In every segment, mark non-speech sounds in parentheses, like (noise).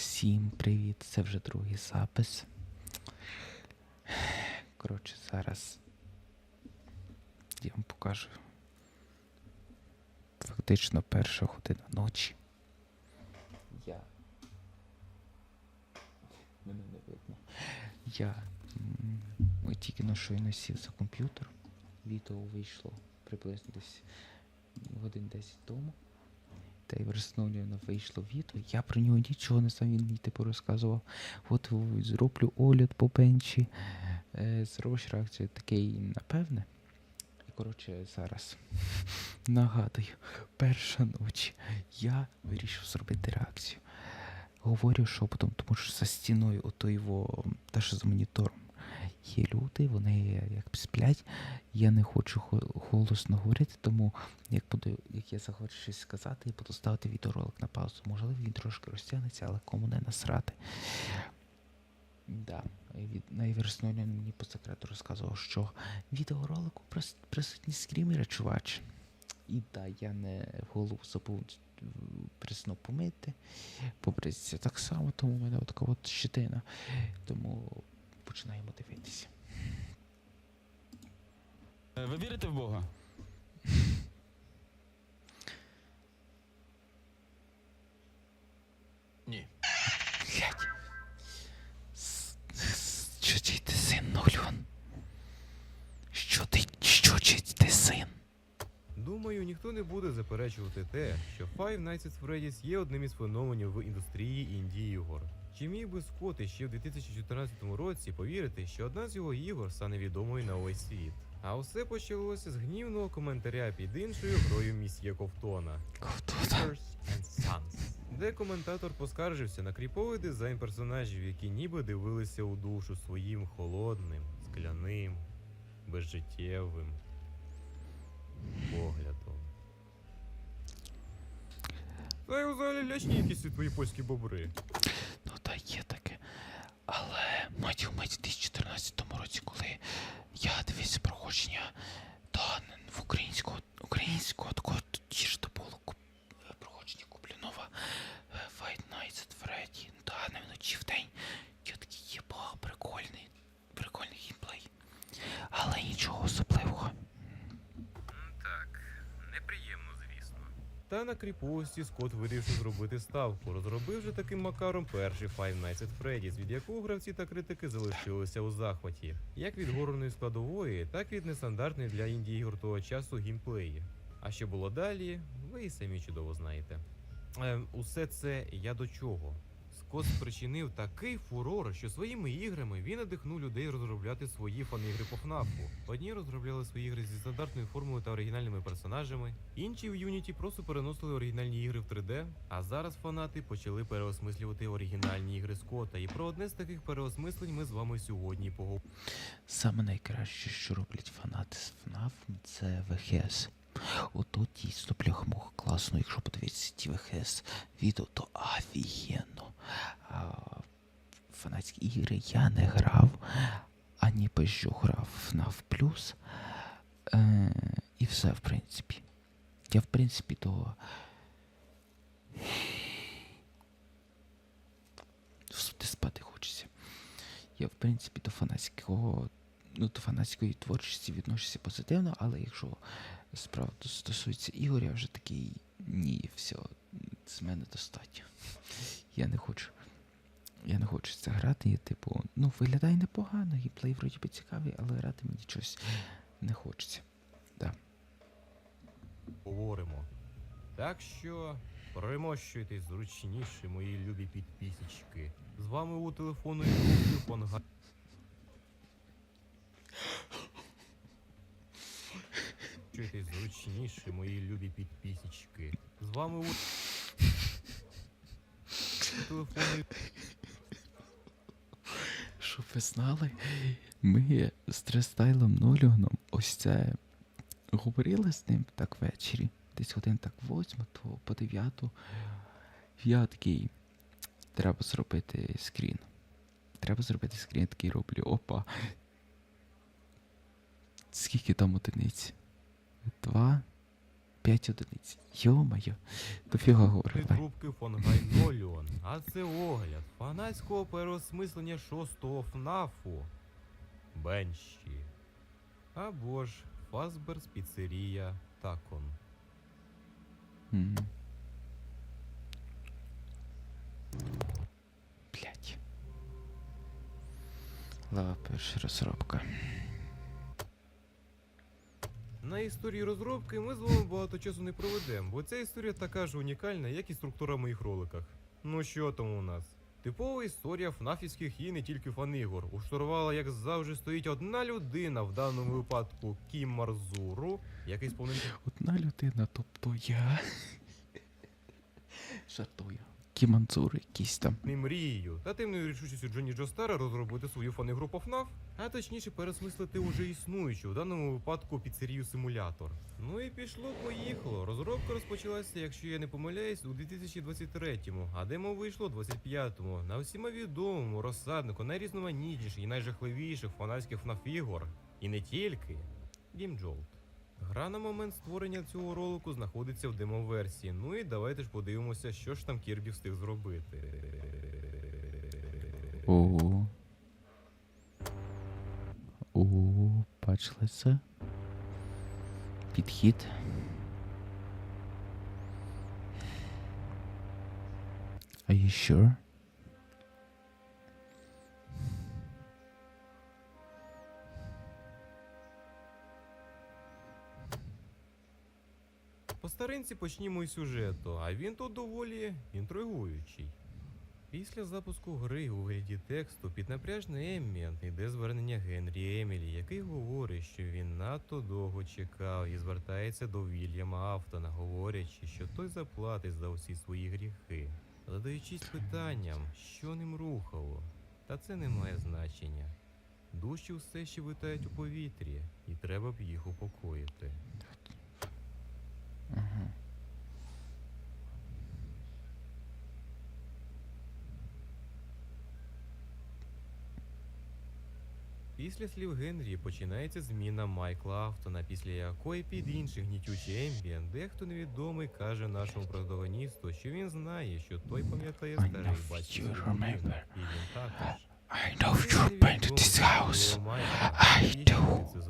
Всім привіт! Це вже другий запис. Коротше, зараз я вам покажу. Фактично перша година ночі. Я. Мене не видно. Я. м, Ой, тільки на щойно сів за комп'ютер. Відео вийшло приблизно десь годин 10 тому. Та й Версноліна вийшло відео. Я про нього нічого не знав, він мені типу розказував. От зроблю огляд по бенчі. Е, зробиш реакцію такий, напевне. І коротше, зараз (laughs) нагадую, перша ніч я вирішив зробити реакцію. Говорю шепотом, тому що за стіною ото його, та що за монітором. Є люди, вони як сплять. Я не хочу голосно говорити, тому як буду, як я захочу щось сказати, я буду ставити відеоролик на паузу. Можливо, він трошки розтягнеться, але кому не насрати. Да. найверсної мені по секрету розказував, що відеоролику прис- присутні скрімери, чувач. І да, я не в голову забув присно помити, побритися так само, тому в мене така от щетина. Тому починаємо дивитися. Е, Ви вірите в Бога? Ні. Що ти син Нольон? Що ти, що ти син? Думаю, ніхто не буде заперечувати те, що Five Nights at Freddy's є одним із феноменів в індустрії інді ігор. Чи міг би Скотт ще в 2014 році повірити, що одна з його ігор стане відомою на увесь світ? А все почалося з гнівного коментаря під іншою грою місьє Ковтона Sons, де коментатор поскаржився на кріповий дизайн персонажів, які ніби дивилися у душу своїм холодним, скляним, безжиттєвим поглядом. Та й взагалі лячні якісь твої польські бобри. Та є таке. Але мать у мать у 2014 році, коли я дивився проходження, та в українського українського такого ті ж то було куп, е, проходження Куплінова е, Fight Nights at Freddy, та не вночі в день. Я такий єба, прикольний, прикольний геймплей. Але нічого особливого. Так, неприємно, звісно. Та на кріпості Скотт вирішив зробити ставку, розробивши таким макаром перший Five Nights at Freddy's, від якого гравці та критики залишилися у захваті, як від горної складової, так і від нестандартної для індії ігор того часу геймплеї. А що було далі, ви і самі чудово знаєте. Е, усе це я до чого? Скотт спричинив такий фурор, що своїми іграми він надихнув людей розробляти свої фан-ігри по ФНАФу. Одні розробляли свої ігри зі стандартною формулою та оригінальними персонажами, інші в Unity просто переносили оригінальні ігри в 3D, а зараз фанати почали переосмислювати оригінальні ігри Скотта. І про одне з таких переосмислень ми з вами сьогодні поговоримо. Саме найкраще, що роблять фанати з FNAF, це ВХС. Ото дійсно бляхмуха класно, якщо подивитися ті ВХС відео, то офігенно. А фанатські ігри я не грав, ані би що грав в Plus. Е, і все, в принципі. Я, в принципі, то. Всюди спати хочеться. Я, в принципі, до фанатського, ну, до фанатської творчості відношуся позитивно, але якщо справа стосується ігор, я вже такий ні, все, з мене достатньо. Я не хочу. Я не хочу це грати. Я, типу, ну, виглядає непогано, геймплей вроді би цікавий, але грати мені щось не хочеться. Говоримо. Так що примощуйтесь зручніше, мої любі підписчики. З вами у групи Фонга. Чуйтесь зручніше, мої любі підписчики. З вами у телефонної Щоб ви знали, ми з Трестайлом Ноліоном ось це говорили з ним так ввечері, десь годин так восьма, то по дев'яту. Я такий, треба зробити скрін. Треба зробити скрін, такий роблю. Опа. Скільки там одиниць? Два? П'ять одиниць. Йо-моє, дофіга говорила. трубки Фонгай Ноліон. А це огляд фанатського переосмислення шостого ФНАФу Бенші. Або ж Фазберс Піцерія Такон. М. Блять. Лава перша розробка. На історії розробки ми з вами багато часу не проведемо, бо ця історія така ж унікальна, як і структура моїх роликах. Ну що там у нас? Типова історія фнафівських і не тільки фан-ігор. У штурвала, як завжди, стоїть одна людина, в даному випадку Кім Марзуру, який сповнив Одна людина, тобто я. (laughs) Жартую. Кіманцур якийсь там. не мрією та темною рішучістю Джонні Джо Стара розробити свою фан-ігру по FNAF, а точніше пересмислити уже існуючу, в даному випадку піцерію симулятор. Ну і пішло, поїхало. Розробка розпочалася, якщо я не помиляюсь, у 2023-му, а демо вийшло у 25-му. На всіма відомому розсаднику найрізноманітніших і найжахливіших фанатських FNAF ігор. І не тільки GameJolt. Гра на момент створення цього ролику знаходиться в демо-версії. Ну і давайте ж подивимося, що ж там Кірбі встиг зробити. О. О, бачили це? Підхід. Are you sure? Старинці почнімо із сюжету, а він тут доволі інтригуючий. Після запуску гри у вигляді тексту під напряжний ембієнт йде звернення Генрі Емілі, який говорить, що він надто довго чекав і звертається до Вільяма Автона, говорячи, що той заплатить за усі свої гріхи, задаючись питанням, що ним рухало. Та це не має значення. Душі все ще витають у повітрі, і треба б їх упокоїти. Ага. Після слів Генрі починається зміна Майкла Автона, після якої під інший гнітючий ембієнт дехто невідомий каже нашому протагоністу, що він знає, що той пам'ятає старий батьків і він також. I know to невідомий, this house. Майкл, I do. What is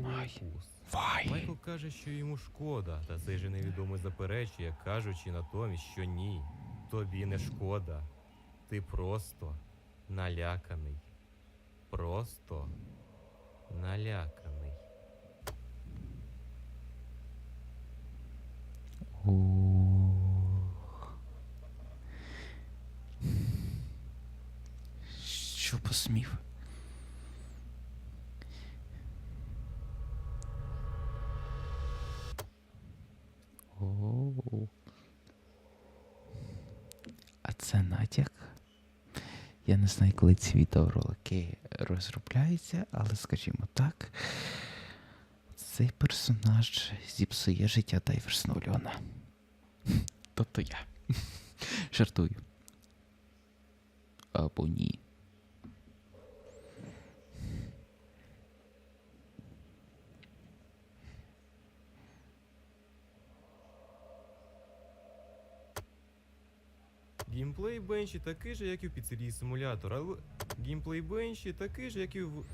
my. Why? Майкл каже, що йому шкода, та цей же невідомий заперечує, кажучи натомість, що ні, тобі не шкода. Ти просто наляканий. Просто наляканий. Що посмів? Оу. А це натяк? Я не знаю, коли ці відеоролики розробляються, але скажімо так, цей персонаж зіпсує життя Дайверсона Льона. Тобто я. Жартую. Або ні. Геймплей Бенші такий же, як і в піцерії симулятор, але геймплей Бенші такий же, як і в.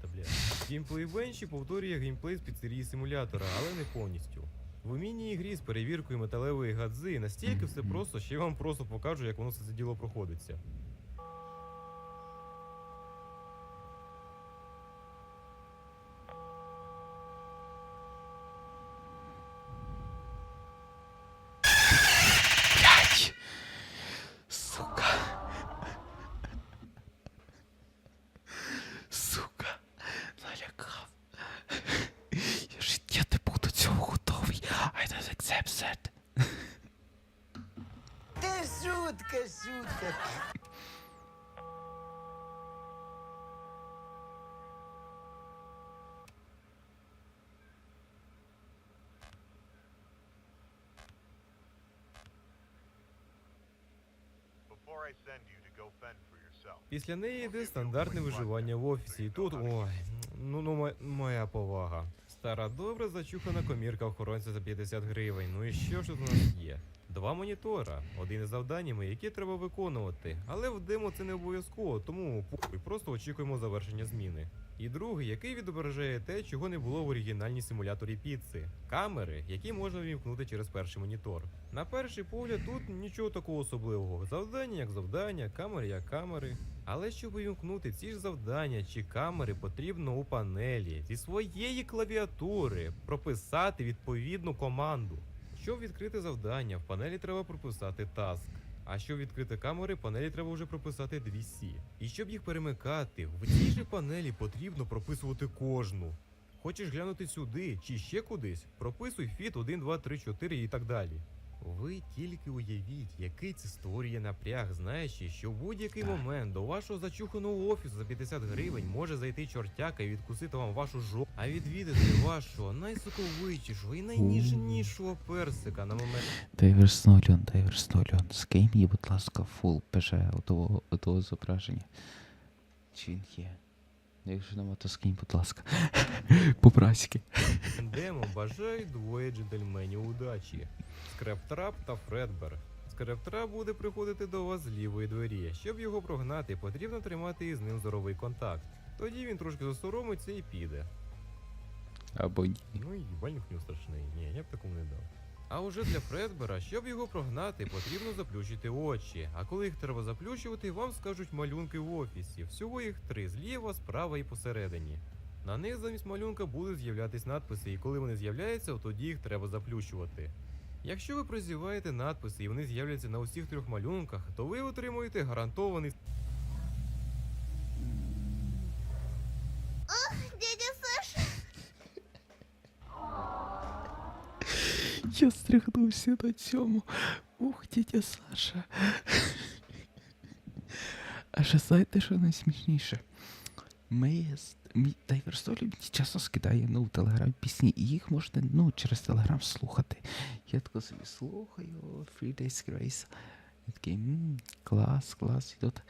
Та бля. Геймплей Бенші повторює геймплей з піцерії симулятора, але не повністю. В міні-ігрі з перевіркою металевої гадзи настільки все просто, що я вам просто покажу, як воно все це діло проходиться. Блять! Сука. Сука. Налякав. Я життя не буду цього готовий. I don't accept that. Та шутка, шутка. before I send you to go fend for yourself. Після неї йде стандартне виживання в офісі. І тут, ой, ну, ну моя повага. Стара добре зачухана комірка охоронця за 50 гривень. Ну і що ж тут у нас є? Два монітора, один із завданнями, які треба виконувати. Але в демо це не обов'язково, тому похуй, просто очікуємо завершення зміни. І другий, який відображає те, чого не було в оригінальній симуляторі піци. Камери, які можна вімкнути через перший монітор. На перший погляд тут нічого такого особливого. Завдання як завдання, камери як камери. Але щоб увімкнути ці ж завдання чи камери, потрібно у панелі зі своєї клавіатури прописати відповідну команду. Щоб відкрити завдання, в панелі треба прописати таск. А щоб відкрити камери, панелі треба вже прописати дві сі. І щоб їх перемикати, в цій же панелі потрібно прописувати кожну. Хочеш глянути сюди чи ще кудись, прописуй фіт 1, 2, 3, 4 і так далі. Ви тільки уявіть, який це створює напряг, знаючи, що в будь-який момент до вашого зачуханого офісу за 50 гривень може зайти чортяка і відкусити вам вашу жопу, а відвідати вашого найсоковитішого і найніжнішого персика на момент. Дайверс 01, Дайверс 01. Скинь мені, будь ласка, фул ПЖ отого, отого зображення. Чи він є? Якщо нема, то скинь, будь ласка. (laughs) По-братськи. Демо бажають двоє джентльменів удачі: Скрептрап та Фредбер. Скрептрап буде приходити до вас з лівої двері. Щоб його прогнати, потрібно тримати із ним зоровий контакт. Тоді він трошки засоромиться і піде. Або ні. Ну і їбальник у нього страшний. Ні, я б такому не дав. А уже для Фредбера, щоб його прогнати, потрібно заплющити очі. А коли їх треба заплющувати, вам скажуть малюнки в офісі. Всього їх три зліва, справа і посередині. На них замість малюнка будуть з'являтись надписи, і коли вони з'являються, тоді їх треба заплющувати. Якщо ви прозіваєте надписи і вони з'являться на усіх трьох малюнках, то ви отримуєте гарантований Дядя Саша, Я на цьому. Ух, дядя Саша. А ще знаєте, що найсмішніше? Ми Дайверстолі мені часто скидає ну, в Телеграм пісні, і їх можна ну, через Телеграм слухати. Я тако собі слухаю Three Days Grace. І такий, мм, клас, клас. І тут,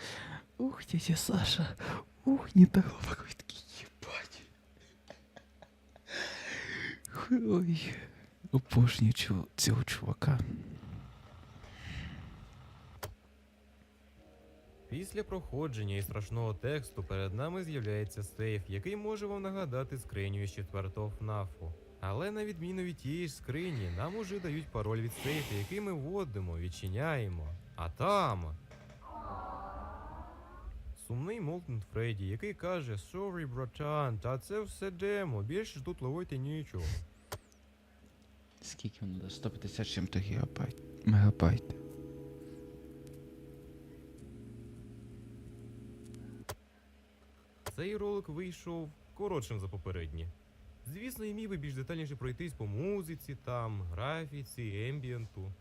ух, дядя Саша, ух, не так глибоко. І такий, єбать. Ой, обожнюю цього чувака. Після проходження і страшного тексту перед нами з'являється сейф, який може вам нагадати скриню із четвертого ФНАФу. Але на відміну від тієї ж скрині, нам уже дають пароль від сейфу, який ми вводимо, відчиняємо. А там. Сумний Молтон Фредді, який каже Sorry, братан, та це все демо, більше тут ловити нічого. Скільки воно дасть? 150 чим-то гігабайт. Мегабайт. Цей ролик вийшов коротшим за попередні. Звісно, я міг би більш детальніше пройтись по музиці, там, графіці, ембієнту.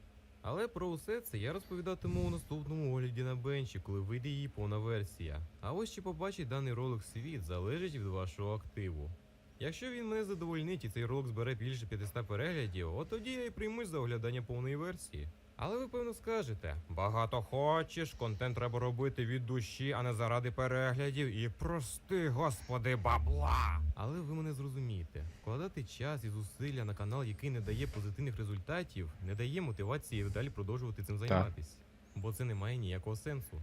Але про усе це я розповідатиму у наступному огляді на бенчі, коли вийде її повна версія. А ось чи побачить даний ролик світ залежить від вашого активу. Якщо він мене задовольнить і цей ролик збере більше 500 переглядів, от тоді я й приймусь за оглядання повної версії. Але ви певно скажете: багато хочеш, контент треба робити від душі, а не заради переглядів. І прости, господи, бабла. Але ви мене зрозумієте, вкладати час і зусилля на канал, який не дає позитивних результатів, не дає мотивації далі продовжувати цим займатися. Бо це не має ніякого сенсу.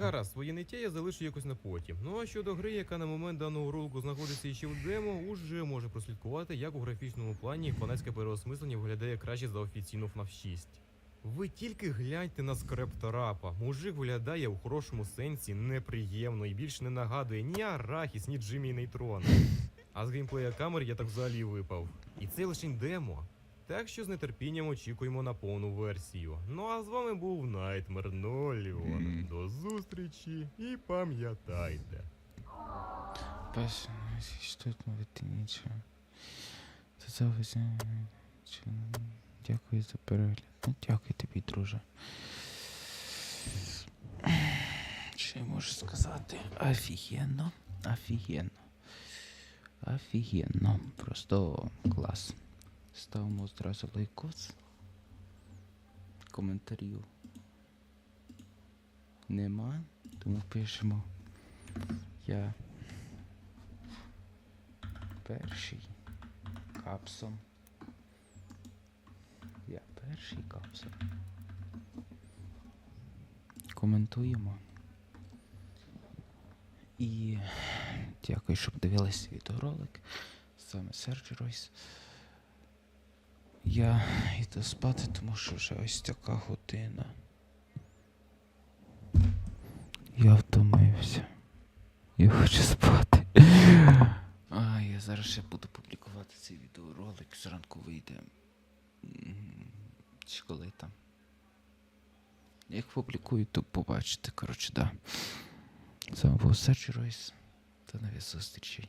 Гаразд, своє ниття я залишу якось на потім. Ну а щодо гри, яка на момент даного ролику знаходиться ще в демо, уже може прослідкувати, як у графічному плані фанатське переосмислення виглядає краще за офіційну FNAF 6. Ви тільки гляньте на скрепторапа. Мужик виглядає у хорошому сенсі неприємно і більше не нагадує ні Арахіс, ні Джиммі Нейтрона. А з геймплея камер я так взагалі випав. І це лише демо. Так що з нетерпінням очікуємо на повну версію. Ну а з вами був Найтмер Ноліон. До зустрічі і пам'ятайте. Без що тут мовити нічого. Дякую за перегляд. Ну, дякую тобі, друже. Що я можу сказати? Офігенно. Офігенно. Офігенно. Просто клас. Ставимо одразу лайкос. Коментарів нема, тому пишемо. Я перший капсом. Я перший капсом. коментуємо. І дякую, що подивилися відеоролик. Саме Серджі Ройс. Я йду спати, тому що вже ось така година. Я втомився. Я хочу спати. А, я зараз ще буду публікувати цей відеоролик. Зранку вийде. Чи коли там. Як публікую, то побачите. Коротше, да. З вами був Серджі Ройс. До нових зустрічей.